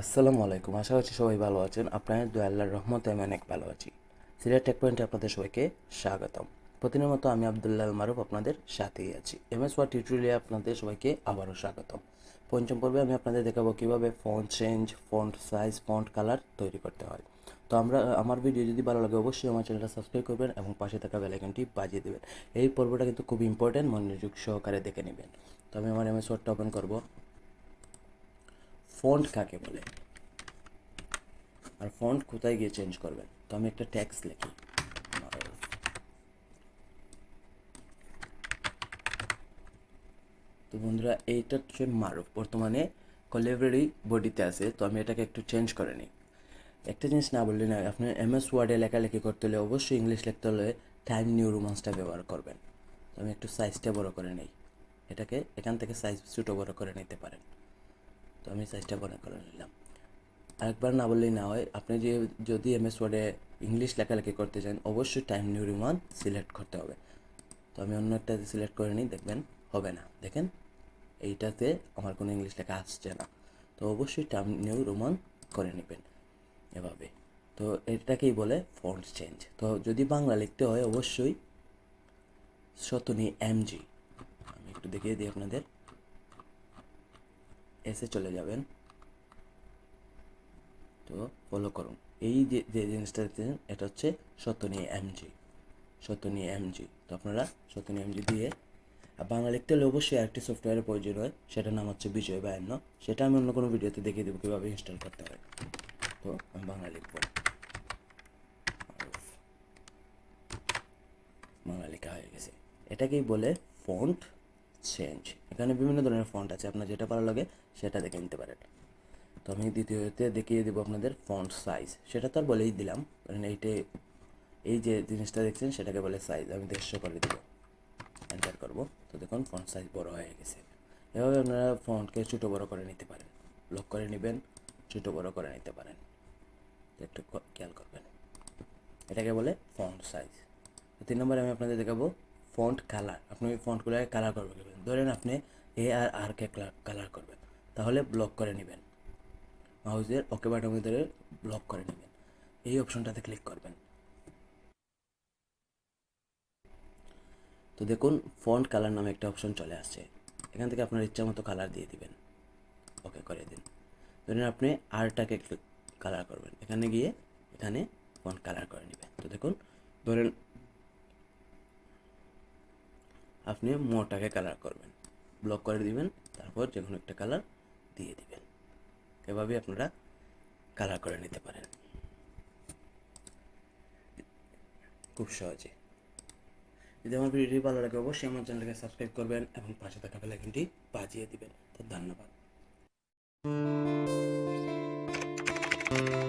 আসসালামু আলাইকুম। আশা করছি সবাই ভালো আছেন। আপনাদের দু আল্লাহর রহমতে আমি অনেক ভালো আছি। সিরিয়া টেক পয়েন্টে আপনাদের সবাইকে স্বাগতম। প্রতিদিনের মতো আমি আবদুল্লাহ মারুফ আপনাদের সাথেই আছি। এম এস ওয়ার টিউটোরিয়ালে আপনাদের সবাইকে আবারও স্বাগতম। পঞ্চম পর্বে আমি আপনাদের দেখাবো কীভাবে font change, font size, font colour তৈরি করতে হয়। তো আমরা, আমার ভিডিও যদি ভালো লাগে অবশ্যই আমার চ্যানেলটা সাবস্ক্রাইব করবেন এবং পাশে থাকা বেলাইকনটি বাজিয়ে দেবেন। এই পর্বটা কিন্তু খুব ইম্পর্টেন্ট মনোযোগ সহকারে দেখে নেবেন। তো আমি আমার এম এস ওয়ার্ডটা ওপেন করব। ফন্ট কাকে বলে? আর ফন্ট কোথায় গিয়ে চেঞ্জ করবেন? তো আমি একটা ট্যাক্স লিখি। তো বন্ধুরা, এইটা হচ্ছে মারুফ। বর্তমানে কলেভারি বডিতে আছে, তো আমি এটাকে একটু চেঞ্জ করে নিই। একটা জিনিস না বললে না, আপনি এম এস ওয়ার্ডে লেখালেখি করতে হলে অবশ্যই ইংলিশ লিখতে হলে টাইম নিউ রোমান্সটা ব্যবহার করবেন। তো আমি একটু সাইজটা বড় করে নিই। এটাকে এখান থেকে সাইজ ছোটো বড় করে নিতে পারেন। তো আমি সাইজটা বড় করে নিলাম। আরেকবার না বললেই না হয়, আপনি যে, যদি এম এস ওয়ার্ডে ইংলিশ লেখালেখি করতে চান, অবশ্যই টাইম নিউ রোমান সিলেক্ট করতে হবে। তো আমি অন্য একটা সিলেক্ট করে নিই, দেখবেন হবে না। দেখেন, এইটাতে আমার কোনো ইংলিশ লেখা আসছে না। তো অবশ্যই টাইম নিউ রোমান করে নেবেন এভাবে। তো এটাকেই বলে ফন্ট চেঞ্জ তো যদি বাংলা লিখতে হয়, অবশ্যই শতনি এমজি আমি একটু দেখিয়ে দিই আপনাদের। এসে চলে যাবেন। তো ফলো করুন। এই যে যে জিনিসটা দেখতেছেন, এটা হচ্ছে শতনি এমজি শতনি এমজি তো আপনারা শতনি এমজি দিয়ে বাংলা লিখতে হলে অবশ্যই আরেকটি সফটওয়্যারের প্রয়োজন হয়, সেটার নাম হচ্ছে বিজয় বায়ান্ন। সেটা আমি অন্য কোনো ভিডিওতে দেখিয়ে দেবো কীভাবে ইনস্টল করতে হয়। তো আমি বাংলা লিখব। বাংলা লেখা হয়ে গেছে। এটাকেই বলে ফন্ট চেঞ্জ এখানে বিভিন্ন ধরনের ফন্ট আছে, আপনার যেটা ভালো লাগে সেটা দেখে নিতে পারেন। তো আমি দ্বিতীয়তে দেখিয়ে দেবো আপনাদের ফন্ট সাইজ সেটা তো আর বলেই দিলাম, কারণ এইটে, এই যে জিনিসটা দেখছেন সেটাকে বলে সাইজ আমি দেড়শো করে দেবো। এন্টার করব। তো দেখুন ফন্ট সাইজ বড় হয়ে গেছে। এভাবে আপনারা ফন্টকে ছোটো বড় করে নিতে পারেন। লক করে নেবেন, ছোটো বড় করে নিতে পারেন। একটু খেয়াল করবেন। এটাকে বলে ফন্ট সাইজ তিন নম্বরে আমি আপনাদের দেখাবো ফন্ট কালার আপনি ওই ফন্টগুলোকে কালার করবেন। ধরেন আপনি এ আর আর কে কালার করবেন, তাহলে ব্লক করে নেবেন। মাউসের ওকে বাটনের ধরে ব্লক করে নেবেন। এই অপশনটাতে ক্লিক করবেন। তো দেখুন ফন্ট কালার নামে একটা অপশন চলে আসছে। এখান থেকে আপনার ইচ্ছা মতো কালার দিয়ে দিবেন। ওকে করে দিন। ধরেন আপনি আরটাকে কালার করবেন। এখানে গিয়ে এখানে ফন্ট কালার করে নেবেন। তো দেখুন, ধরেন আপনি মোটাকে কালার করবেন। ব্লক করে দিবেন, তারপর যে কোনো একটা কালার দিয়ে দিবেন। এভাবে আপনারা কালার করে নিতে পারেন। খুব সহজে। যদি আমার ভিডিওটি ভালো লাগে, অবশ্যই আমার চ্যানেলকে সাবস্ক্রাইব করবেন এবং পাশে থাকা বেলাইকনটি বাজিয়ে দিবেন। তো ধন্যবাদ।